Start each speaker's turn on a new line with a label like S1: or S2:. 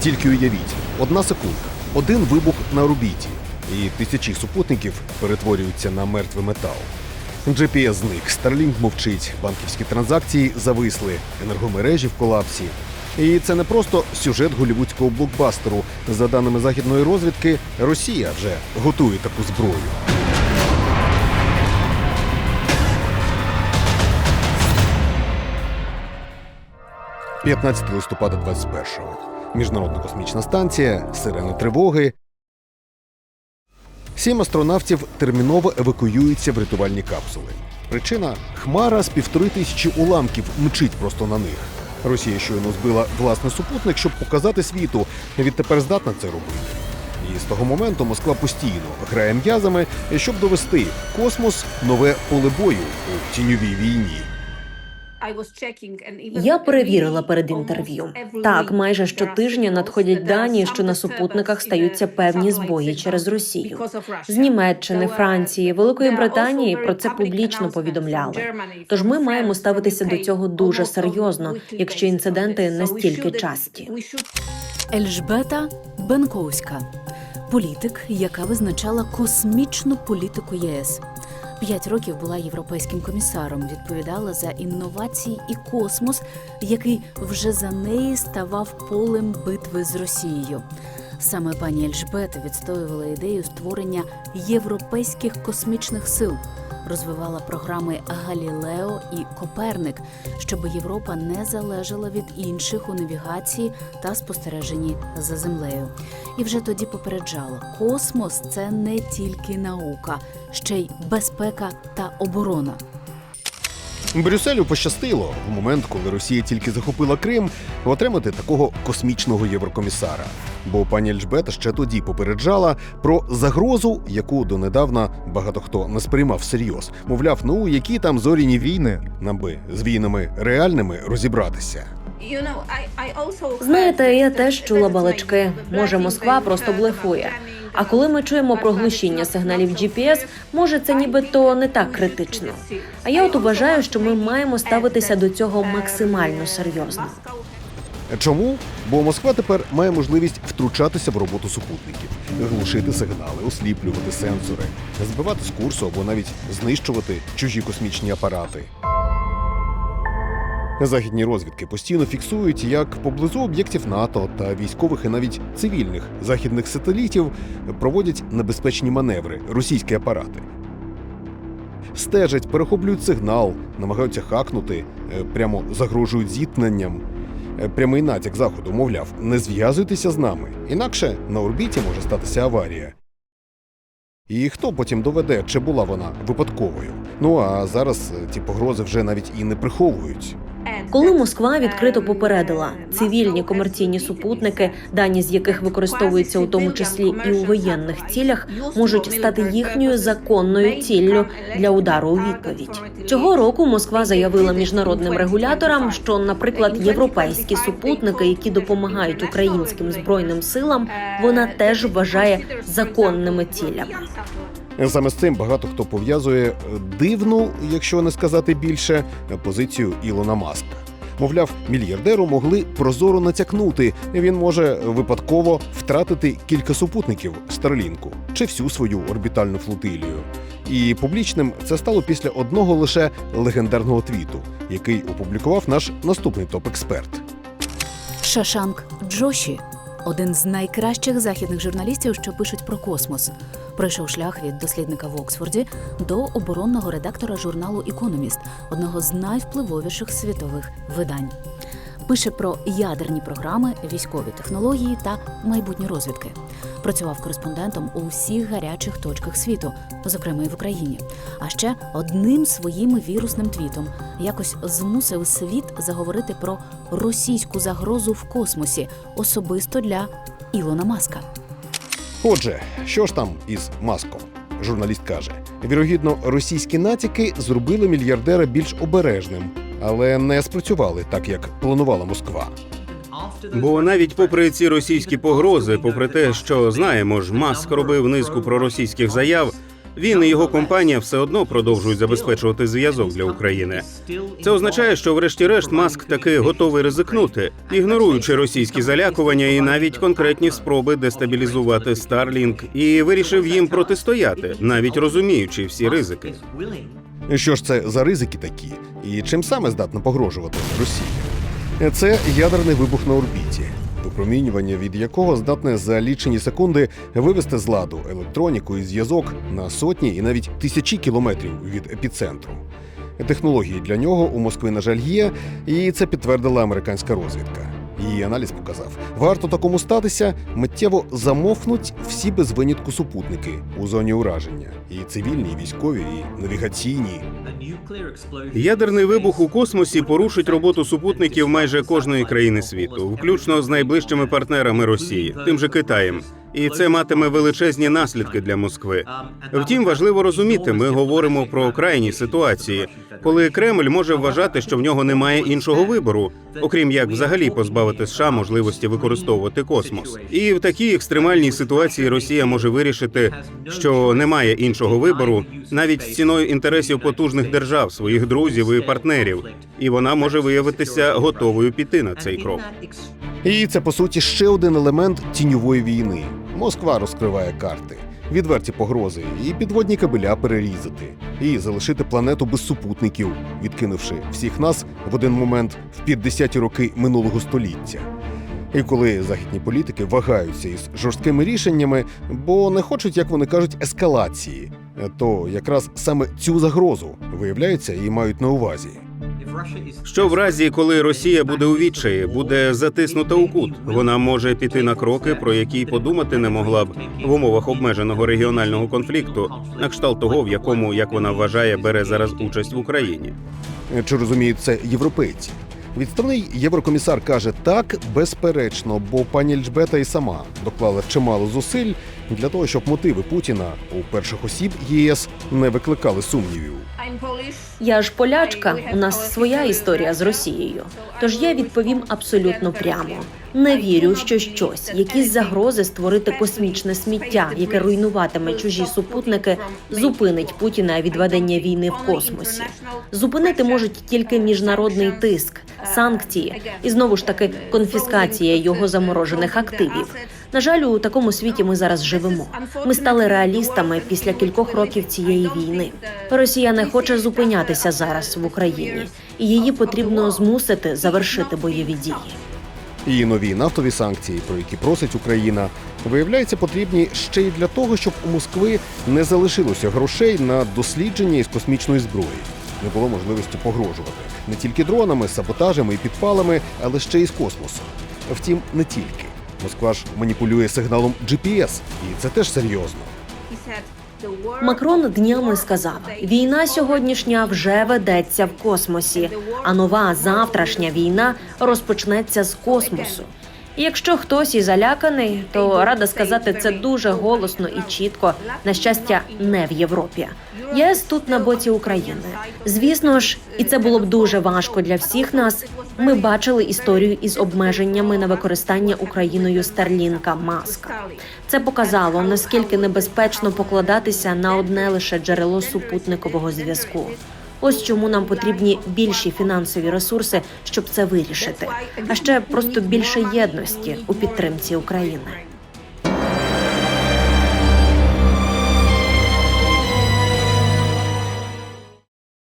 S1: Тільки уявіть, одна секунда, один вибух на орбіті, і тисячі супутників перетворюються на мертвий метал. GPS зник, Starlink мовчить, банківські транзакції зависли, енергомережі в колапсі. І це не просто сюжет голівудського блокбастеру. За даними західної розвідки, Росія вже готує таку зброю. – 15 листопада 21-го. Міжнародна космічна станція, сирени тривоги. Сім астронавтів терміново евакуюються в рятувальні капсули. Причина хмара з півтори тисячі уламків мчить просто на них. Росія щойно збила власний супутник, щоб показати світу. Відтепер здатна це робити. І з того моменту Москва постійно грає м'язами, щоб довести космос нове поле бою у тіньовій війні.
S2: Я перевірила перед інтерв'ю. Так, майже щотижня надходять дані, що на супутниках стаються певні збої через Росію. З Німеччини, Франції, Великої Британії про це публічно повідомляли. Тож ми маємо ставитися до цього дуже серйозно, якщо інциденти настільки часті.
S3: Ельжбета Бенковська, політик, яка визначала космічну політику ЄС. П'ять років була європейським комісаром, відповідала за інновації і космос, який вже за неї ставав полем битви з Росією. Саме пані Ельжбета відстоювала ідею створення європейських космічних сил, розвивала програми Галілео і Коперник, щоб Європа не залежала від інших у навігації та спостереженні за землею. І вже тоді попереджала: космос це не тільки наука, ще й безпека та оборона.
S1: Брюсселю пощастило в момент, коли Росія тільки захопила Крим, отримати такого космічного єврокомісара. Бо пані Ельжбета ще тоді попереджала про загрозу, яку донедавна багато хто не сприймав всерйоз. Мовляв, ну які там зоряні війни, нам би з війнами реальними розібратися.
S2: Знаєте, я теж чула балачки. Може, Москва просто блефує. А коли ми чуємо про глушіння сигналів GPS, може це нібито не так критично. А я от вважаю, що ми маємо ставитися до цього максимально серйозно.
S1: Чому? Бо Москва тепер має можливість втручатися в роботу супутників, глушити сигнали, осліплювати сенсори, збивати з курсу або навіть знищувати чужі космічні апарати. Західні розвідки постійно фіксують, як поблизу об'єктів НАТО та військових і навіть цивільних західних сателітів проводять небезпечні маневри російські апарати. Стежать, перехоплюють сигнал, намагаються хакнути, е, прямо загрожують зіткненням. Е, Прямий натяк заходу, мовляв, не зв'язуйтеся з нами, інакше на орбіті може статися аварія. І хто потім доведе, чи була вона випадковою? Ну а зараз е, ті погрози вже навіть і не приховують.
S2: Коли Москва відкрито попередила цивільні комерційні супутники, дані з яких використовуються у тому числі і у воєнних цілях, можуть стати їхньою законною ціллю для удару у відповідь. Цього року Москва заявила міжнародним регуляторам, що, наприклад, європейські супутники, які допомагають українським збройним силам, вона теж вважає законними цілями.
S1: Саме з цим багато хто пов'язує е, дивну, якщо не сказати більше, позицію Ілона Маска. Мовляв, мільярдеру могли прозоро натякнути. Він може випадково втратити кілька супутників Старлінку чи всю свою орбітальну флотилію. І публічним це стало після одного лише легендарного твіту, який опублікував наш наступний топ-експерт.
S3: Шашанк Джоші один з найкращих західних журналістів, що пишуть про космос. Пройшов шлях від дослідника в Оксфорді до оборонного редактора журналу Економіст, одного з найвпливовіших світових видань. Пише про ядерні програми, військові технології та майбутні розвідки. Працював кореспондентом у всіх гарячих точках світу, зокрема і в Україні. А ще одним своїм вірусним твітом якось змусив світ заговорити про російську загрозу в космосі, особисто для Ілона Маска.
S1: Отже, що ж там із маском? Журналіст каже: вірогідно, російські натяки зробили мільярдера більш обережним, але не спрацювали так, як планувала Москва.
S4: Бо навіть попри ці російські погрози, попри те, що знаємо ж, Маск робив низку проросійських заяв, він і його компанія все одно продовжують забезпечувати зв'язок для України. Це означає, що, врешті-решт, маск таки готовий ризикнути, ігноруючи російські залякування і навіть конкретні спроби дестабілізувати Starlink, і вирішив їм протистояти, навіть розуміючи всі ризики.
S1: Що ж це за ризики такі, і чим саме здатна погрожувати Росія? Це ядерний вибух на орбіті, випромінювання від якого здатне за лічені секунди вивести з ладу електроніку і зв'язок на сотні і навіть тисячі кілометрів від епіцентру. Технології для нього у Москви, на жаль, є, і це підтвердила американська розвідка. Її аналіз показав: варто такому статися, миттєво замовкнуть всі без винятку супутники у зоні ураження, і цивільні, і військові, і навігаційні.
S4: Ядерний вибух у космосі порушить роботу супутників майже кожної країни світу, включно з найближчими партнерами Росії, тим же Китаєм. І це матиме величезні наслідки для Москви. Втім, важливо розуміти, ми говоримо про крайні ситуації, коли Кремль може вважати, що в нього немає іншого вибору, окрім як взагалі позбавити США можливості використовувати космос. І в такій екстремальній ситуації Росія може вирішити, що немає іншого вибору, навіть з ціною інтересів потужних держав, своїх друзів і партнерів, і вона може виявитися готовою піти на цей крок.
S1: І це по суті ще один елемент тіньової війни. Москва розкриває карти, відверті погрози і підводні кабеля перерізати, і залишити планету без супутників, відкинувши всіх нас в один момент в 50-ті роки минулого століття. І коли західні політики вагаються із жорсткими рішеннями, бо не хочуть, як вони кажуть, ескалації, то якраз саме цю загрозу виявляється і мають на увазі.
S4: Що в разі, коли Росія буде у відчаї, буде затиснута у кут, вона може піти на кроки, про які й подумати не могла б в умовах обмеженого регіонального конфлікту, на кшталт того, в якому, як вона вважає, бере зараз участь в Україні.
S1: Чи розуміють це європейці? Відставний єврокомісар каже так, безперечно, бо пані Льжбета і сама доклала чимало зусиль для того, щоб мотиви Путіна у перших осіб ЄС не викликали сумнівів.
S2: Я ж полячка, у нас своя історія з Росією. Тож я відповім абсолютно прямо. Не вірю, що щось, якісь загрози створити космічне сміття, яке руйнуватиме чужі супутники, зупинить Путіна від ведення війни в космосі. Зупинити можуть тільки міжнародний тиск, санкції і знову ж таки конфіскація його заморожених активів. На жаль, у такому світі ми зараз живемо. Ми стали реалістами після кількох років цієї війни. Росія не хоче зупинятися зараз в Україні, і її потрібно змусити завершити бойові дії.
S1: І нові нафтові санкції, про які просить Україна, виявляються потрібні ще й для того, щоб у Москви не залишилося грошей на дослідження із космічної зброї. Не було можливості погрожувати не тільки дронами, саботажами і підпалами, але ще й з космосу. Втім, не тільки. Москва ж маніпулює сигналом GPS, і це теж серйозно.
S2: Макрон днями сказав: війна сьогоднішня вже ведеться в космосі, а нова завтрашня війна розпочнеться з космосу. Якщо хтось і заляканий, то рада сказати це дуже голосно і чітко. На щастя, не в Європі. ЄС тут на боці України. Звісно ж, і це було б дуже важко для всіх нас. Ми бачили історію із обмеженнями на використання Україною Старлінка Маска. Це показало наскільки небезпечно покладатися на одне лише джерело супутникового зв'язку. Ось чому нам потрібні більші фінансові ресурси, щоб це вирішити. А ще просто більше єдності у підтримці України.